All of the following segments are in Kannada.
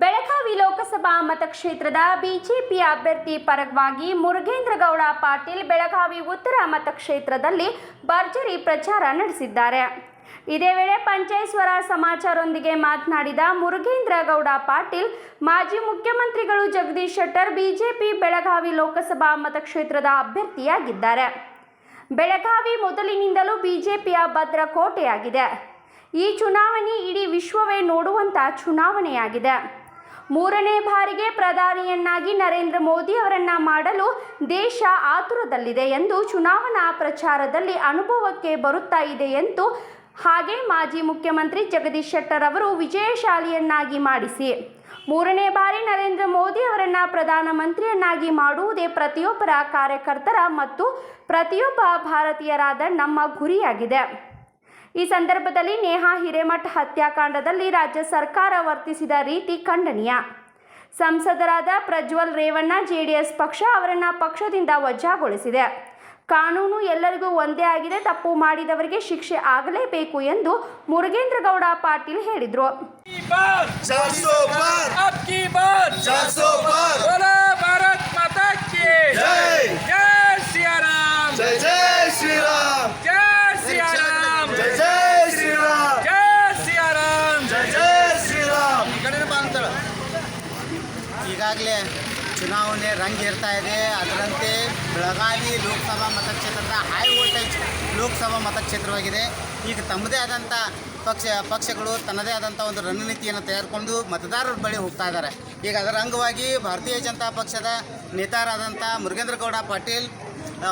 ಬೆಳಗಾವಿ ಲೋಕಸಭಾ ಮತಕ್ಷೇತ್ರದ ಬಿಜೆಪಿ ಅಭ್ಯರ್ಥಿ ಪರವಾಗಿ ಮುರುಗೇಂದ್ರ ಗೌಡ ಪಾಟೀಲ್ ಬೆಳಗಾವಿ ಉತ್ತರ ಮತಕ್ಷೇತ್ರದಲ್ಲಿ ಭರ್ಜರಿ ಪ್ರಚಾರ ನಡೆಸಿದ್ದಾರೆ. ಇದೇ ವೇಳೆ ಪಂಚಾಯಸ್ವರ ಸಮಾಚಾರೊಂದಿಗೆ ಮಾತನಾಡಿದ ಮುರುಗೇಂದ್ರ ಗೌಡ ಪಾಟೀಲ್, ಮಾಜಿ ಮುಖ್ಯಮಂತ್ರಿಗಳು ಜಗದೀಶ್ ಶೆಟ್ಟರ್ ಬಿಜೆಪಿ ಬೆಳಗಾವಿ ಲೋಕಸಭಾ ಮತಕ್ಷೇತ್ರದ ಅಭ್ಯರ್ಥಿಯಾಗಿದ್ದಾರೆ. ಬೆಳಗಾವಿ ಮೊದಲಿನಿಂದಲೂ ಬಿಜೆಪಿಯ ಭದ್ರಕೋಟೆಯಾಗಿದೆ. ಈ ಚುನಾವಣೆ ಇಡೀ ವಿಶ್ವವೇ ನೋಡುವಂಥ ಚುನಾವಣೆಯಾಗಿದೆ. ಮೂರನೇ ಬಾರಿಗೆ ಪ್ರಧಾನಿಯನ್ನಾಗಿ ನರೇಂದ್ರ ಮೋದಿ ಅವರನ್ನ ಮಾಡಲು ದೇಶ ಆತುರದಲ್ಲಿದೆ ಎಂದು ಚುನಾವಣಾ ಪ್ರಚಾರದಲ್ಲಿ ಅನುಭವಕ್ಕೆ ಬರುತ್ತಾ ಇದೆ ಎಂದು ಹಾಗೆ ಮಾಜಿ ಮುಖ್ಯಮಂತ್ರಿ ಜಗದೀಶ್ ಶೆಟ್ಟರ್ ಅವರು ವಿಜಯಶಾಲಿಯನ್ನಾಗಿ ಮಾಡಿಸಿ. ಮೂರನೇ ಬಾರಿ ನರೇಂದ್ರ ಮೋದಿ ಅವರನ್ನ ಪ್ರಧಾನಮಂತ್ರಿಯನ್ನಾಗಿ ಮಾಡುವುದೇ ಪ್ರತಿಯೊಬ್ಬರ ಕಾರ್ಯಕರ್ತರ ಮತ್ತು ಪ್ರತಿಯೊಬ್ಬ ಭಾರತೀಯರಾದ ನಮ್ಮ ಗುರಿಯಾಗಿದೆ. ಈ ಸಂದರ್ಭದಲ್ಲಿ ನೇಹಾ ಹಿರೇಮಠ್ ಹತ್ಯಾಕಾಂಡದಲ್ಲಿ ರಾಜ್ಯ ಸರ್ಕಾರ ವರ್ತಿಸಿದ ರೀತಿ ಖಂಡನೀಯ. ಸಂಸದರಾದ ಪ್ರಜ್ವಲ್ ರೇವಣ್ಣ ಜೆಡಿಎಸ್ ಪಕ್ಷ ಅವರನ್ನು ಪಕ್ಷದಿಂದ ವಜಾಗೊಳಿಸಿದೆ. ಕಾನೂನು ಎಲ್ಲರಿಗೂ ಒಂದೇ ಆಗಿದೆ ತಪ್ಪು ಮಾಡಿದವರಿಗೆ ಶಿಕ್ಷೆ ಆಗಲೇಬೇಕು ಎಂದು ಮುರುಗೇಂದ್ರ ಗೌಡ ಪಾಟೀಲ್ ಹೇಳಿದರು. ಈಗಾಗಲೇ ಚುನಾವಣೆ ರಂಗೇರ್ತಾ ಇದೆ. ಅದರಂತೆ ಬೆಳಗಾವಿ ಲೋಕಸಭಾ ಮತಕ್ಷೇತ್ರದ ಹೈ ವೋಲ್ಟೇಜ್ ಲೋಕಸಭಾ ಮತಕ್ಷೇತ್ರವಾಗಿದೆ. ಈಗ ತಮ್ಮದೇ ಆದಂಥ ಪಕ್ಷ, ಪಕ್ಷಗಳು ತನ್ನದೇ ಆದಂಥ ಒಂದು ರಣನೀತಿಯನ್ನು ತೆಗೆದುಕೊಂಡು ಮತದಾರರ ಬಳಿ ಹೋಗ್ತಾ ಇದ್ದಾರೆ. ಈಗ ಅದರ ಅಂಗವಾಗಿ ಭಾರತೀಯ ಜನತಾ ಪಕ್ಷದ ನೇತಾರಾದಂಥ ಮುರುಗೇಂದ್ರಗೌಡ ಪಾಟೀಲ್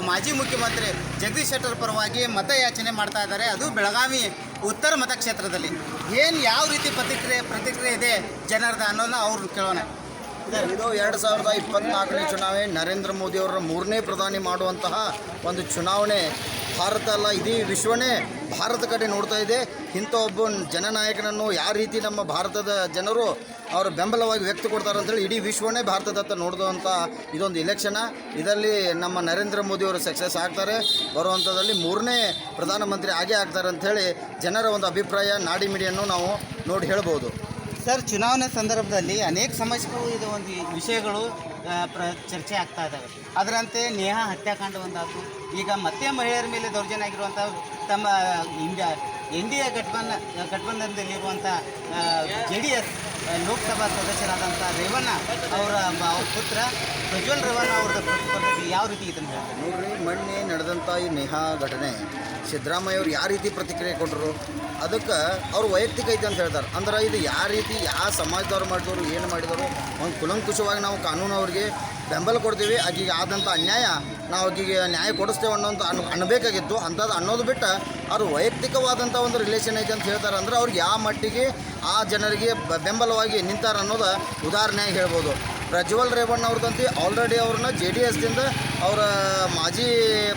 ಮಾಜಿ ಮುಖ್ಯಮಂತ್ರಿ ಜಗದೀಶ್ ಶೆಟ್ಟರ್ ಪರವಾಗಿ ಮತಯಾಚನೆ ಮಾಡ್ತಾ ಇದ್ದಾರೆ. ಅದು ಬೆಳಗಾವಿ ಉತ್ತರ ಮತಕ್ಷೇತ್ರದಲ್ಲಿ. ಏನು ಯಾವ ರೀತಿ ಪ್ರತಿಕ್ರಿಯೆ ಪ್ರತಿಕ್ರಿಯೆ ಇದೆ ಜನರದ ಅನ್ನೋದನ್ನ ಅವ್ರು ಕೇಳೋಣ. ಇದು ಎರಡು ಸಾವಿರದ ಇಪ್ಪತ್ನಾಲ್ಕನೇ ಚುನಾವಣೆ. ನರೇಂದ್ರ ಮೋದಿ ಅವರ ಮೂರನೇ ಪ್ರಧಾನಿ ಮಾಡುವಂತಹ ಒಂದು ಚುನಾವಣೆ. ಭಾರತ ಅಲ್ಲ, ಇಡೀ ವಿಶ್ವನೇ ಭಾರತ ಕಡೆ ನೋಡ್ತಾ ಇದೆ. ಇಂಥ ಒಬ್ಬ ಜನನಾಯಕನನ್ನು ಯಾವ ರೀತಿ ನಮ್ಮ ಭಾರತದ ಜನರು ಅವರ ಬೆಂಬಲವಾಗಿ ವ್ಯಕ್ತ ಕೊಡ್ತಾರೆ ಅಂತೇಳಿ ಇಡೀ ವಿಶ್ವನೇ ಭಾರತದತ್ತ ನೋಡಿದಂಥ ಇದೊಂದು ಇಲೆಕ್ಷನ ಇದರಲ್ಲಿ ನಮ್ಮ ನರೇಂದ್ರ ಮೋದಿ ಅವರು ಸಕ್ಸಸ್ ಆಗ್ತಾರೆ. ಬರುವಂಥದ್ದಲ್ಲಿ ಮೂರನೇ ಪ್ರಧಾನಮಂತ್ರಿ ಆಗೇ ಆಗ್ತಾರೆ ಅಂಥೇಳಿ ಜನರ ಒಂದು ಅಭಿಪ್ರಾಯ ನಾಡಿ ಮಿಡಿಯನ್ನು ನಾವು ನೋಡಿ ಹೇಳ್ಬೋದು. ಸರ್, ಚುನಾವಣೆ ಸಂದರ್ಭದಲ್ಲಿ ಅನೇಕ ಸಮಸ್ಯೆಗಳು ಇದು ಒಂದು ವಿಷಯಗಳು ಪ್ರ, ಚರ್ಚೆ ಆಗ್ತಾ ಇದ್ದಾವೆ ಅದರಂತೆ ನೇಹಾ ಹತ್ಯಾಕಾಂಡ ಒಂದಾತು ಈಗ ಮತ್ತೆ ಮಹಿಳೆಯರ ಮೇಲೆ ದೌರ್ಜನ್ಯ ಆಗಿರುವಂಥ ತಮ್ಮ ಇಂಡಿಯಾ, ಎನ್ ಡಿ ಎ ಗಠಬಂಧ ಗಠಬಂಧನದಲ್ಲಿರುವಂಥ ಜೆ ಡಿ ಎಸ್ ಲೋಕಸಭಾ ಸದಸ್ಯರಾದಂಥ ರೇವಣ್ಣ ಅವರ ಪುತ್ರ ಪ್ರಜ್ವಲ್ ರೇವಣ್ಣ ಅವರ ಯಾವ ರೀತಿ ಇದನ್ನು ಹೇಳ್ತಾರೆ? ನೋಡ್ರಿ, ಮೊನ್ನೆ ನಡೆದಂಥ ಈ ನೇಹಾ ಘಟನೆ, ಸಿದ್ದರಾಮಯ್ಯ ಅವ್ರು ಯಾವ ರೀತಿ ಪ್ರತಿಕ್ರಿಯೆ ಕೊಟ್ಟರು ಅದಕ್ಕೆ ಅವ್ರು ವೈಯಕ್ತಿಕ ಐತೆ ಅಂತ ಹೇಳ್ತಾರೆ. ಅಂದ್ರೆ ಇದು ಯಾವ ರೀತಿ, ಯಾವ ಸಮಾಜದವ್ರು ಮಾಡಿದವರು, ಏನು ಮಾಡಿದರು ಒಂದು ಕುಲಂಕುಷವಾಗಿ ನಾವು ಕಾನೂನು ಅವ್ರಿಗೆ ಬೆಂಬಲ ಕೊಡ್ತೀವಿ, ಆಕೆಗೆ ಆದಂಥ ಅನ್ಯಾಯ ನಾವು ಆಕೆಗೆ ನ್ಯಾಯ ಕೊಡಿಸ್ತೇವೆ ಅನ್ನೋಂಥ ಅನ್ ಅನ್ನಬೇಕಾಗಿತ್ತು ಅಂಥದ್ದು ಅನ್ನೋದು ಬಿಟ್ಟು ಅವ್ರು ವೈಯಕ್ತಿಕವಾದಂಥ ಒಂದು ರಿಲೇಷನ್ ಐತೆ ಅಂತ ಹೇಳ್ತಾರೆ ಅಂದ್ರೆ ಅವ್ರಿಗೆ ಯಾವ ಮಟ್ಟಿಗೆ ಆ ಜನರಿಗೆ ಬೆಂಬಲವಾಗಿ ನಿಂತಾರೆ ಅನ್ನೋದು ಉದಾಹರಣೆಯಾಗಿ ಹೇಳ್ಬೋದು. ಪ್ರಜ್ವಲ್ ರೇವಣ್ಣ ಅವ್ರದಂತೆ ಆಲ್ರೆಡಿ ಅವ್ರನ್ನ ಜೆ ಡಿ ಎಸ್ದಿಂದ ಅವರ ಮಾಜಿ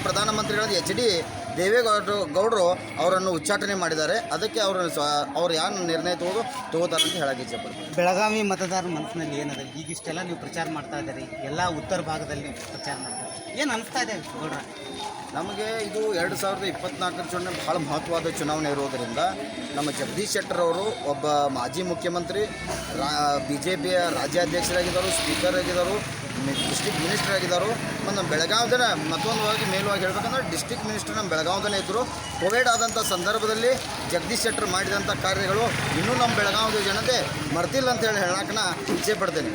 ಪ್ರಧಾನಮಂತ್ರಿಗಳಾದ ಎಚ್ ಡಿ ದೇವೇಗೌಡರು ಗೌಡರು ಅವರನ್ನು ಉಚ್ಚಾಟನೆ ಮಾಡಿದ್ದಾರೆ. ಅದಕ್ಕೆ ಅವರು ಸ್ವ ಅವ್ರು ಯಾರು ನಿರ್ಣಯ ತಗೋದು ತಗೋತಾರೆ ಅಂತ ಹೇಳಕ್ಕೆ ಇಚ್ಛೆಪಡ್ತೀನಿ ಬೆಳಗಾವಿ ಮತದಾರರ ಮನಸ್ಸಿನಲ್ಲಿ ಏನಿದೆ? ಈಗ ಇಷ್ಟೆಲ್ಲ ನೀವು ಪ್ರಚಾರ ಮಾಡ್ತಾ ಇದ್ದೀರಿ. ಎಲ್ಲ ಉತ್ತರ ಭಾಗದಲ್ಲಿ ನೀವು ಪ್ರಚಾರ ಮಾಡ್ತಾ ಏನು ಅನಿಸ್ತಾ ಇದೆ ಗೌಡ್ರ? ನಮಗೆ ಇದು ಎರಡು ಸಾವಿರದ ಇಪ್ಪತ್ನಾಲ್ಕರ ಚುನಾವಣೆ ಭಾಳ ಮಹತ್ವವಾದ ಚುನಾವಣೆ ಇರೋದರಿಂದ ನಮ್ಮ ಜಗದೀಶ್ ಶೆಟ್ಟರ್ ಅವರು ಒಬ್ಬ ಮಾಜಿ ಮುಖ್ಯಮಂತ್ರಿ ರಾ ಬಿ ಜೆ ಪಿಯ ರಾಜ್ಯಾಧ್ಯಕ್ಷರಾಗಿದ್ದರು ಸ್ಪೀಕರ್ ಆಗಿದ್ದರು ಡಿಸ್ಟಿಕ್ ಮಿನಿಸ್ಟರ್ ಆಗಿದ್ದರು ಮತ್ತು ನಮ್ಮ ಬೆಳಗಾವ್ದನ ಮತ್ತೊಂದು ಮೇಲುವಾಗಿ ಹೇಳ್ಬೇಕಂದ್ರೆ ಡಿಸ್ಟಿಕ್ ಮಿನಿಸ್ಟರ್ ನಮ್ಮ ಬೆಳಗಾವ್ದನೇ ಇದ್ದರು ಕೋವಿಡ್ ಆದಂಥ ಸಂದರ್ಭದಲ್ಲಿ ಜಗದೀಶ್ ಶೆಟ್ಟರ್ ಮಾಡಿದಂಥ ಕಾರ್ಯಗಳು ಇನ್ನೂ ನಮ್ಮ ಬೆಳಗಾವಿ ಜನತೆ ಮರ್ತಿಲ್ಲ ಅಂತ ಹೇಳಿ ಹೇಳಕ್ಕೆ ನಾ ಇಚ್ಛೆ ಪಡ್ತೇನೆ.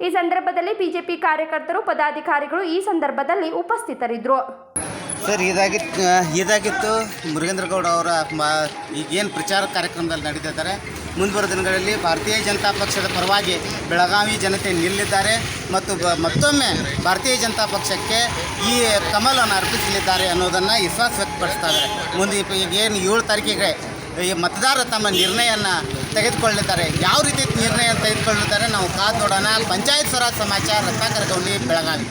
ಈ ಸಂದರ್ಭದಲ್ಲಿ ಬಿಜೆಪಿ ಕಾರ್ಯಕರ್ತರು ಪದಾಧಿಕಾರಿಗಳು ಈ ಸಂದರ್ಭದಲ್ಲಿ ಉಪಸ್ಥಿತರಿದ್ದರು ಸರ್ ಇದಾಗಿತ್ತು ಇದಾಗಿತ್ತು ಮುರುಗೇಂದ್ರಗೌಡ ಅವರ ಮ ಈಗೇನು ಪ್ರಚಾರ ಕಾರ್ಯಕ್ರಮದಲ್ಲಿ ನಡೀತಿದ್ದಾರೆ ಮುಂದುವರೆದ ದಿನಗಳಲ್ಲಿ ಭಾರತೀಯ ಜನತಾ ಪಕ್ಷದ ಪರವಾಗಿ ಬೆಳಗಾವಿ ಜನತೆ ನಿಲ್ಲಿದ್ದಾರೆ ಮತ್ತು ಮತ್ತೊಮ್ಮೆ ಭಾರತೀಯ ಜನತಾ ಪಕ್ಷಕ್ಕೆ ಈ ಕಮಲನ್ನು ಅರ್ಪಿಸಲಿದ್ದಾರೆ ಅನ್ನೋದನ್ನು ವಿಶ್ವಾಸ ವ್ಯಕ್ತಪಡಿಸ್ತಾ ಇದ್ದಾರೆ. ಮುಂದೆ ಏನು ಏಳು ತಾರೀಕಿಗೆ ಈ ಮತದಾರ ತಮ್ಮ ನಿರ್ಣಯವನ್ನು ತೆಗೆದುಕೊಳ್ಳಿದ್ದಾರೆ ಯಾವ ರೀತಿ ನಿರ್ಣಯ ತೆಗೆದುಕೊಳ್ಳಿದ್ದಾರೆ ನಾವು ಕಾದು ನೋಡೋಣ. ಪಂಚಾಯತ್ ಸ್ವರಾಜ್ ಸಮಾಚಾರ ರತ್ನಾಕರ ಗೌಂಡಿ ಬೆಳಗಾವಿ.